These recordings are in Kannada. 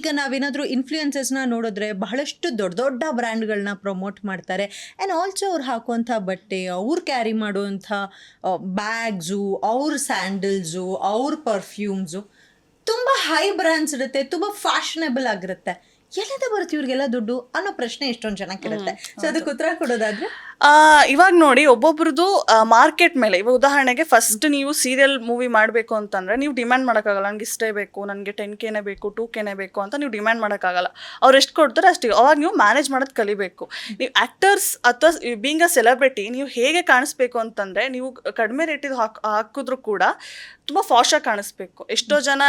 ಈಗ ನಾವೇನಾದರೂ ಇನ್ಫ್ಲೂಯೆನ್ಸಸ್ನ ನೋಡಿದ್ರೆ ಬಹಳಷ್ಟು ದೊಡ್ಡ ದೊಡ್ಡ ಬ್ರ್ಯಾಂಡ್ಗಳನ್ನ ಪ್ರಮೋಟ್ ಮಾಡ್ತಾರೆ. ಆ್ಯಂಡ್ ಆಲ್ಸೋ ಅವ್ರು ಹಾಕುವಂಥ ಬಟ್ಟೆ, ಅವ್ರು ಕ್ಯಾರಿ ಮಾಡುವಂಥ ಬ್ಯಾಗ್ಸು ಅವ್ರ ಸ್ಯಾಂಡಲ್ಸು ಅವ್ರ ಪರ್ಫ್ಯೂಮ್ಸು ತುಂಬ ಹೈ ಬ್ರ್ಯಾಂಡ್ಸ್ ಇರುತ್ತೆ, ತುಂಬ ಫ್ಯಾಷನೇಬಲ್ ಆಗಿರುತ್ತೆ. ಎಲ್ಲಿಂದ ಬರುತ್ತೆ ಇವ್ರಿಗೆಲ್ಲ ದುಡ್ಡು ಅನ್ನೋ ಪ್ರಶ್ನೆ ಎಷ್ಟೊಂದು ಜನಕ್ಕೆ ಇರುತ್ತೆ. ಸೊ ಅದಕ್ಕೆ ಉತ್ತರ ಕೊಡೋದಾದ್ರೆ? ಇವಾಗ ನೋಡಿ ಒಬ್ಬೊಬ್ರದ್ದು ಮಾರ್ಕೆಟ್ ಮೇಲೆ ಇವಾಗ ಉದಾಹರಣೆಗೆ ಫಸ್ಟ್ ನೀವು ಸೀರಿಯಲ್ ಮೂವಿ ಮಾಡಬೇಕು ಅಂತಂದ್ರೆ ನೀವು ಡಿಮ್ಯಾಂಡ್ ಮಾಡೋಕ್ಕಾಗಲ್ಲ. ನನಗೆ ಇಷ್ಟೇ ಬೇಕು ನನಗೆ ಟೆನ್ ಕೆನೇ ಬೇಕು ಟೂ ಕೆನೇ ಬೇಕು ಅಂತ ನೀವು ಡಿಮ್ಯಾಂಡ್ ಮಾಡೋಕ್ಕಾಗಲ್ಲ. ಅವ್ರು ಎಷ್ಟು ಕೊಡ್ತಾರೆ ಅಷ್ಟೇ ಅವಾಗ ನೀವು ಮ್ಯಾನೇಜ್ ಮಾಡೋದು ಕಲಿಬೇಕು. ನೀವು ಆ್ಯಕ್ಟರ್ಸ್ ಅಥವಾ ಬೀಂಗ್ ಅ ಸೆಲೆಬ್ರಿಟಿ ನೀವು ಹೇಗೆ ಕಾಣಿಸ್ಬೇಕು ಅಂತಂದರೆ ನೀವು ಕಡಿಮೆ ರೇಟಿದು ಹಾಕ್ ಹಾಕಿದ್ರು ಕೂಡ ತುಂಬ ಫಾಶಾಗಿ ಕಾಣಿಸ್ಬೇಕು. ಎಷ್ಟೋ ಜನ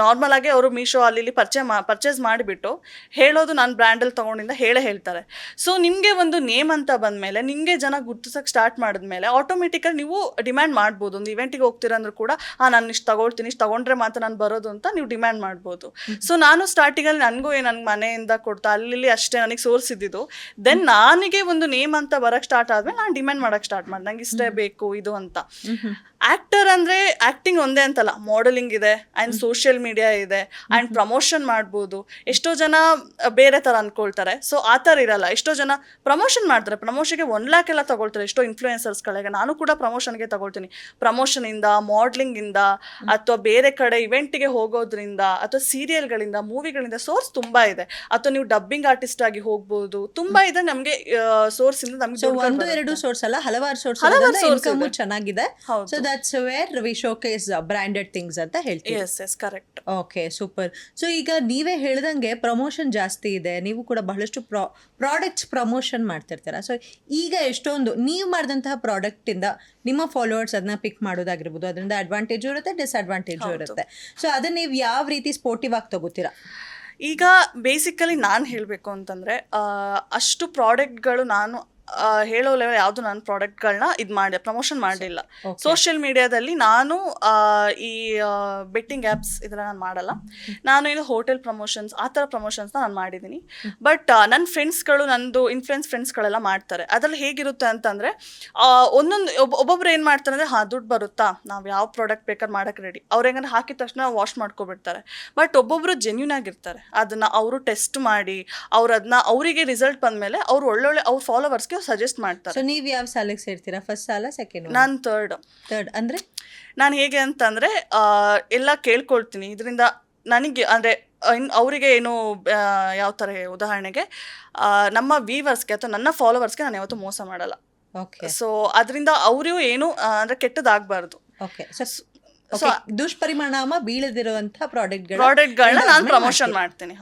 ನಾರ್ಮಲ್ ಆಗಿ ಅವರು ಮೀಶೋ ಅಲ್ಲಿ ಪರ್ಚೇ ಮಾ ಪರ್ಚೇಸ್ ಮಾಡಿಬಿಟ್ಟು ಹೇಳೋದು ನಾನು ಬ್ರ್ಯಾಂಡಲ್ಲಿ ತೊಗೊಂಡಿಂದ ಹೇಳೇ ಹೇಳ್ತಾರೆ. ಸೊ ನಿಮಗೆ ಒಂದು ನೇಮ್ ಅಂತ ಬಂದಮೇಲೆ ನಿಮಗೆ ಜನ ಗುರ್ತಿಸೋಕೆ ಸ್ಟಾರ್ಟ್ ಮಾಡಿದ್ಮೇಲೆ ಆಟೋಮೆಟಿಕಲ್ಲಿ ನೀವು ಡಿಮ್ಯಾಂಡ್ ಮಾಡ್ಬೋದು. ಒಂದು ಇವೆಂಟಿಗೆ ಹೋಗ್ತೀರ ಅಂದ್ರೂ ಕೂಡ ಆ ನಾನು ಇಷ್ಟು ತಗೊಳ್ತೀನಿ ಇಷ್ಟು ತಗೊಂಡ್ರೆ ಮಾತ್ರ ನಾನು ಬರೋದು ಅಂತ ನೀವು ಡಿಮ್ಯಾಂಡ್ ಮಾಡ್ಬೋದು. ಸೊ ನಾನು ಸ್ಟಾರ್ಟಿಂಗಲ್ಲಿ ನನಗೂ ಏನು ನನ್ನ ಮನೆಯಿಂದ ಕೊಡ್ತಾ ಅಲ್ಲಿ ಅಷ್ಟೇ ನನಗೆ ಸೋರ್ಸ್ ಇದ್ದಿದ್ದು ದೆನ್ ನನಗೆ ಒಂದು ನೇಮ್ ಅಂತ ಬರೋಕ್ಕೆ ಸ್ಟಾರ್ಟ್ ಆದ್ಮೇಲೆ ನಾನು ಡಿಮ್ಯಾಂಡ್ ಮಾಡೋಕ್ಕೆ ಸ್ಟಾರ್ಟ್ ಮಾಡಿ ನಂಗೆ ಇಷ್ಟೇ ಬೇಕು ಇದು ಅಂತ. ಆಕ್ಟರ್ ಅಂದ್ರೆ ಆಕ್ಟಿಂಗ್ ಒಂದೇ ಅಂತಲ್ಲ ಮಾಡಲಿಂಗ್ ಇದೆ ಆ್ಯಂಡ್ ಸೋಷಿಯಲ್ ಮೀಡಿಯಾ ಇದೆ ಆ್ಯಂಡ್ ಪ್ರಮೋಷನ್ ಮಾಡ್ಬೋದು. ಎಷ್ಟೋ ಜನ ಬೇರೆ ಥರ ಅಂದ್ಕೊಳ್ತಾರೆ ಸೊ ಆ ಥರ ಇರಲ್ಲ. ಎಷ್ಟೋ ಜನ ಪ್ರಮೋಷನ್ ಮಾಡ್ತಾರೆ. ಪ್ರಮೋಷನ್ಗೆ ಒನ್ ಲ್ಯಾಕ್ ಎಲ್ಲ ತಗೊಳ್ತಾರೆ. ಎಷ್ಟೋ ಇನ್ಫ್ಲೂಯೆನ್ಸರ್ಸ್ಗಳಿಗೆ ನಾನು ಕೂಡ ಪ್ರಮೋಷನ್ಗೆ ತಗೊಳ್ತೀನಿ. ಪ್ರಮೋಷನಿಂದ ಮಾಡಲಿಂಗಿಂದ ಅಥವಾ ಬೇರೆ ಕಡೆ ಇವೆಂಟಿಗೆ ಹೋಗೋದ್ರಿಂದ ಅಥವಾ ಸೀರಿಯಲ್ಗಳಿಂದ ಮೂವಿಗಳಿಂದ ಸೋರ್ಸ್ ತುಂಬಾ ಇದೆ. ಅಥವಾ ನೀವು ಡಬ್ಬಿಂಗ್ ಆರ್ಟಿಸ್ಟ್ ಆಗಿ ಹೋಗ್ಬೋದು. ತುಂಬಾ ಇದೆ ನಮಗೆ ಸೋರ್ಸ್ ಇಂದ ನಮ್ಗೆ ಒಂದು ಎರಡು ಸೋರ್ಸ್ ಅಲ್ಲ ಹಲವಾರು ಸೋರ್ಸ್ ಹಲವಾರು ಸೋರ್ಸ್ ಇನ್ಕಮ್ ಚೆನ್ನಾಗಿದೆ. So that's where we showcase branded things ಅಂತ ಹೇಳ್ತೀವಿ. Yes yes correct okay super so ಈಗ ನೀವೇ ಹೇಳ್ದಂಗೆ ಪ್ರಮೋಷನ್ ಜಾಸ್ತಿ ಇದೆ. ನೀವು ಕೂಡ ಬಹಳಷ್ಟು ಪ್ರಾ ಪ್ರಾಡಕ್ಟ್ಸ್ ಪ್ರಮೋಷನ್ ಮಾಡ್ತಿರ್ತೀರ. ಸೊ ಈಗ ಎಷ್ಟೊಂದು ನೀವು ಮಾಡಿದಂತಹ ಪ್ರಾಡಕ್ಟಿಂದ ನಿಮ್ಮ ಫಾಲೋವರ್ಸ್ ಅದನ್ನ ಪಿಕ್ ಮಾಡೋದಾಗಿರ್ಬೋದು. ಅದರಿಂದ ಅಡ್ವಾಂಟೇಜು ಇರುತ್ತೆ ಡಿಸ್ಅಡ್ವಾಂಟೇಜು ಇರುತ್ತೆ. ಸೊ ಅದನ್ನ ನೀವು ಯಾವ ರೀತಿ ಸ್ಪೋರ್ಟಿವ್ ಆಗಿ ತಗೋತೀರಾ? ಈಗ ಬೇಸಿಕಲಿ ನಾನು ಹೇಳಬೇಕು ಅಂತಂದರೆ ಅಷ್ಟು ಪ್ರಾಡಕ್ಟ್ಗಳು ನಾನು ಹೇಳೋ ಲೆವೆಲ್ ಯಾವುದು ನನ್ನ ಪ್ರಾಡಕ್ಟ್ಗಳನ್ನ ಇದು ಮಾಡಿ ಪ್ರಮೋಷನ್ ಮಾಡಲಿಲ್ಲ. ಸೋಷಿಯಲ್ ಮೀಡಿಯಾದಲ್ಲಿ ನಾನು ಈ ಬೆಟ್ಟಿಂಗ್ ಆ್ಯಪ್ಸ್ ಇದೆಲ್ಲ ನಾನು ಮಾಡಲ್ಲ. ನಾನು ಇದು ಹೋಟೆಲ್ ಪ್ರಮೋಷನ್ಸ್ ಆ ಥರ ಪ್ರಮೋಷನ್ಸ್ನ ನಾನು ಮಾಡಿದ್ದೀನಿ. ಬಟ್ ನನ್ನ ಫ್ರೆಂಡ್ಸ್ಗಳು ನಂದು ಇನ್ಫ್ಲುಯೆನ್ಸ್ ಫ್ರೆಂಡ್ಸ್ಗಳೆಲ್ಲ ಮಾಡ್ತಾರೆ. ಅದರಲ್ಲಿ ಹೇಗಿರುತ್ತೆ ಅಂತಂದರೆ ಒಂದೊಂದು ಒಬ್ಬ ಒಬ್ಬೊಬ್ರು ಏನು ಮಾಡ್ತಾರೆ ಅಂದರೆ ಹಾಂ ದುಡ್ಡು ಬರುತ್ತಾ? ನಾವು ಯಾವ ಪ್ರಾಡಕ್ಟ್ ಬೇಕಾದ್ರೆ ಮಾಡೋಕ್ಕೆ ರೆಡಿ ಅವ್ರು ಹೆಂಗಂದ್ರೆ ಹಾಕಿದ ತಕ್ಷಣ ವಾಶ್ ಮಾಡ್ಕೊಬಿಡ್ತಾರೆ. ಬಟ್ ಒಬ್ಬೊಬ್ರು ಜೆನ್ಯೂನ್ ಆಗಿರ್ತಾರೆ. ಅದನ್ನ ಅವರು ಟೆಸ್ಟ್ ಮಾಡಿ ಅವ್ರು ಅದನ್ನ ಅವರಿಗೆ ರಿಸಲ್ಟ್ ಬಂದಮೇಲೆ ಅವ್ರು ಒಳ್ಳೊಳ್ಳೆ ಅವ್ರ ಫಾಲೋವರ್ಸ್ಗೆ ಸಜೆಸ್ಟ್ ಮಾಡ್ತಾರೆ. ಸೊ ನೀವು ಯಾವ ಸಾಲಕ್ಕೆ ಸೇರ್ತೀರಾ? ಫಸ್ಟ್ ಸಾಲ ಸೆಕೆಂಡ್ ನಾನು ಥರ್ಡ್ ಥರ್ಡ್ ಅಂದ್ರೆ? ನಾನು ಹೇಗೆ ಅಂತಂದರೆ ಎಲ್ಲ ಕೇಳ್ಕೊಳ್ತೀನಿ. ಇದರಿಂದ ನನಗೆ ಅಂದರೆ ಇನ್ ಅವರಿಗೆ ಏನು ಯಾವ ಥರ ಉದಾಹರಣೆಗೆ ಆ, ನಮ್ಮ ವೀವರ್ಸ್ಗೆ ಅಥವಾ ನನ್ನ ಫಾಲೋವರ್ಸ್ಗೆ ನಾನು ಯಾವತ್ತೂ ಮೋಸ ಮಾಡಲ್ಲ. ಓಕೆ ಸೊ ಅದರಿಂದ ಅವರು ಏನು ಆ, ಅಂದ್ರೆ ಕೆಟ್ಟದಾಗಬಾರ್ದು. ಓಕೆ ಸೊ ದುಷ್ಪರಿಣಾಮ ಬೀಳದಿರುವಂತಹ ಪ್ರಾಡಕ್ಟ್ ಪ್ರಾಡಕ್ಟ್ಗಳನ್ನ ನಾನು ಪ್ರಮೋಷನ್ ಮಾಡ್ತೀನಿ.